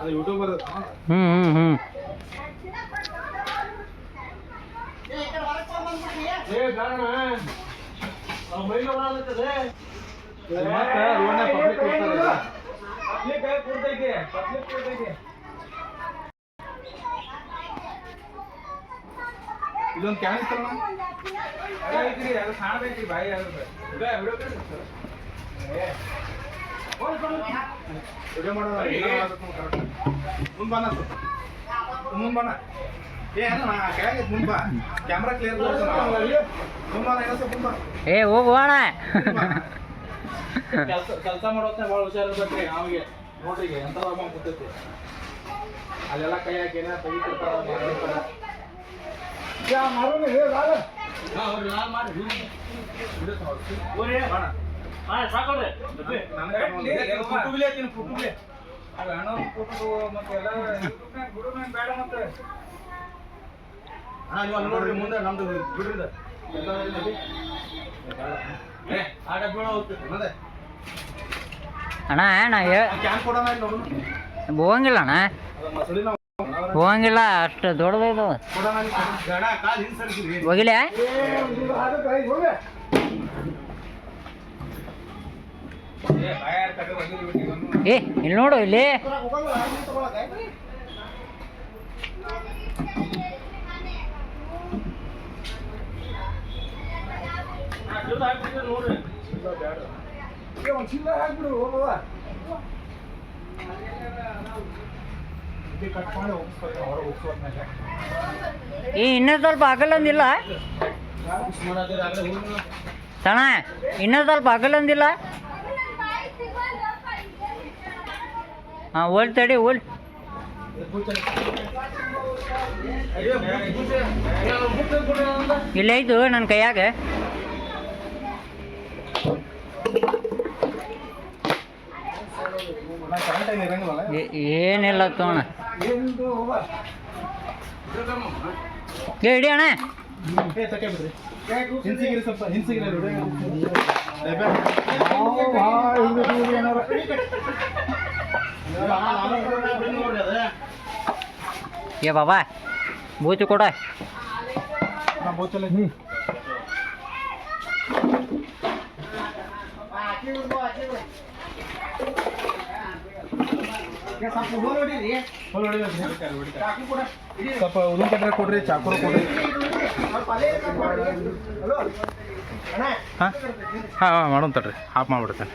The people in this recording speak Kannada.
ಅದು ಯೂಟ್ಯೂಬರ್ ಹ್ಞೂ ಹ್ಞೂ ಹ್ಞೂ ಏ ಕಾರಣ ಮೈಗೆ ಬರಲತ್ತದೆ ಮತ್ತೆ ರೋಡ್ನಾಗ ಪಬ್ಲಿಕ್ ಕೊಡ್ತಾರೆ ಪಬ್ಲಿಕ್ ಕೊಡ್ತೈತಿ ಪಬ್ಲಿಕ್ ಕೊಡ್ತೈತಿ ಇದೊಂದು ಕ್ಯಾನ್ ಇತ್ತಲ್ಲ ಅದೇ ಐತ್ರಿ ಅದು ಕಾಣ್ಬೇಕ್ರಿ ಬಾಯಿ ಅದ್ರ ವಿಡಿಯೋ ವಿಡಿಯೋ ಮಾಡೋಣ ಮುಂದ್ ಬಣ್ಣ ಮುಂದ್ ಬಣ್ಣ ಏ ಅಣ್ಣ ನಾ ಕೆಳಗೆ ಮುಂದ್ ಬಾ ಕ್ಯಾಮ್ರಾ ಕ್ಲಿಯರ್ ಮುಂದ್ ಬಾ ಏನೋ ಸ್ವಲ್ಪ ಮುಂದ್ ಬಾ ಏ ಹೋಗುವಣ ಕೆಲಸ ಕೆಲಸ ಮಾಡೋತ್ನ ಭಾಳ ಹುಷಾರಿರ್ಬೇಕ್ರಿ ಅವಿಗೆ ನೋಡ್ರಿ ಎಂತ ಬಂದ್ ಕೂತೈತಿ ಅಲ್ಲೆಲ್ಲ ಕೈ ಹಾಕಿ ಏನ ತೆಗಿತಿರ್ತಾರ ಮಾಡ್ತಿರ್ತಾರ ಯಾ ಮಾರೋಣ ಹೇ ರಾಗ ಹಾ ಅವ್ರಿ ಲಾ ಮಾಡಿ ನೋಡ್ರಿ. ಮುಂದೆ ನಮ್ದು ಬಿಡ್ರಿ ಅಣ್ಣ ನಾ ಹೋಗಂಗಿಲ್ಲ ಅಣ್ಣ. ಹೋಗಂಗಿಲ್ಲ ಅಷ್ಟು ದೊಡ್ಡದು ಹೋಗಿಲ್ಲ ಏ ಬಾಯಾರ ಕಡೆ ಒಗಿರಿ ಬಿಟ್ಟಿ ಒಂದು ಏ ಇಲ್ಲಿ ನೋಡು ಇಲ್ಲಿ ನೋಡ್ರಿ ಒಂದು ಚಿಲ್ಲ ಹಾಕ್ಬಿಡು ಹೋಗವ ಕಟ್ ಮಾಡಿ ಇಲ್ಲಿ ನೋಡು ಇಲ್ಲಿ. ಏ ಇನ್ನೂ ಸ್ವಲ್ಪ ಆಗಲ್ಲಂದಿಲ್ಲ ಸಣ್ಣ ಇನ್ನೂ ಸ್ವಲ್ಪ ಆಗಲ್ಲಂದಿಲ್ಲ ಹಾಂ ಓಲ್ ತಡಿ ಓಲ್ ಇಲ್ಲ ಇದು ನನ್ನ ಕೈಯಾಗ. ಏನಿಲ್ಲ ತೋಣ. ಏ ಇಡಿ ಅಣ್ಣ. ಹಿಂಸಿಗಿರಿ ಸ್ವಲ್ಪ ಏ ಬಾಬಾ ಬೂಚು ಕೊಡ. ಸ್ವಲ್ಪ ಉದ್ದಿನ ಕಟ್ರೆ ಕೊಡ್ರಿ ಚಾಕುರ ಕೊಡ್ರಿ. ಹಾಂ? ಹಾಂ ಮಾಡೋಣ ತಡ್ರಿ. ಹಾಫ್ ಮಾಡ್ಬಿಡ್ತೇನೆ.